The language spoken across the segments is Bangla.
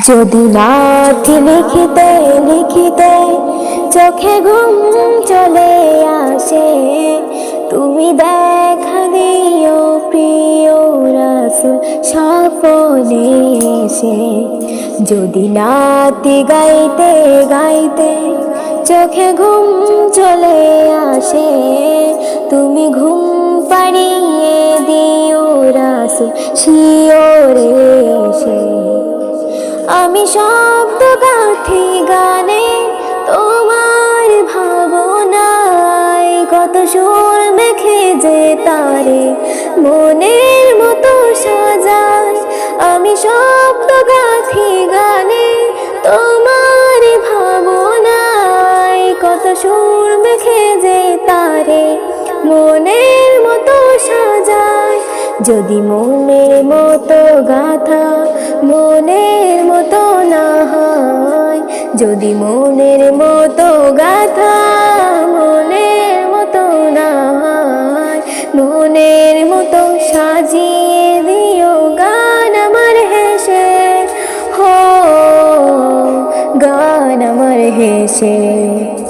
যদি নাথি লিখিতে লিখিতে চোখে ঘুম চলে আসে, তুমি দেখা দিও প্রিয় রাসুল স্বপনে এসে। যদি নাতি গাইতে গাইতে চোখে ঘুম চলে আসে, তুমি ঘুম পাড়িয়ে দিও রাসুল শিওরে। শব্দ গাথি গানে তোমার ভাবনায় কত সুর মেখে যে তারে মনের মতো সাজায় আমি শব্দ গাথি গানে তোমার ভাবনায় কত সুর মেখে যে তারে মনের মতো সাজায় যদি মনের মতো গাথা যদি মনের মতো গাথা মনের মতো না মনের মতো সাজিয়ে দিও গান আমার হেসে। হো, গান আমার হেসে।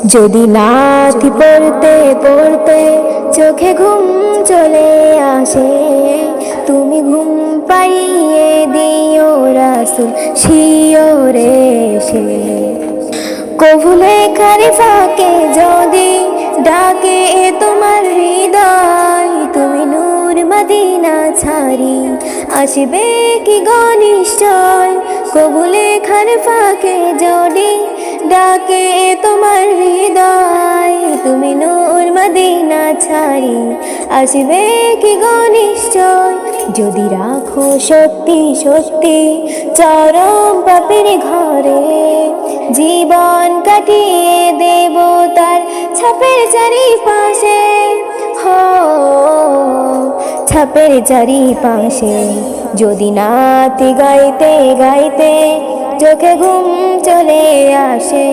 যদি নাথি পড়তে পড়তে চোখে ঘুম চলে আসে, তুমি ঘুম পাইয়ে দিও কবুলে কারে ফাঁকে যদি ডাকে তোমার হৃদয়, তুমি নূর মদিনা ছাড়ি। আসবে কি গনিশ্চয় কবুলে খার ফাঁকে যদি ডাকে তোমার হৃদয়, তুমি নূর মদিনা ছাড়ি। আসবে কি গনিশ্চয় যদি রাখো সত্যি সত্যি চরম পাপের ঘরে জীবন কাটিয়ে দেব তার ছাপের চারিপাশে। হো, ছাপের চারিপাশে যদি নাতি গাইতে গাইতে চোখে ঘুম চলে আসে,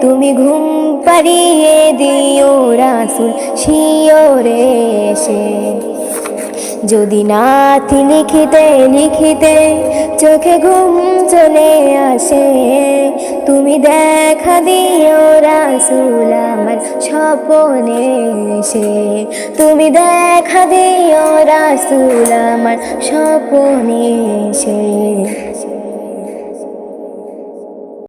তুমি ঘুম পাড়িয়ে দিও রাসুল শিওরে এসে। যদি নাথি লিখিতে লিখিতে চোখে ঘুম চলে আসে তুমি দেখা দিও রাসুল আমার স্বপনে এসে। তুমি দেখা দিও রাসুল আমার স্বপনে এসে।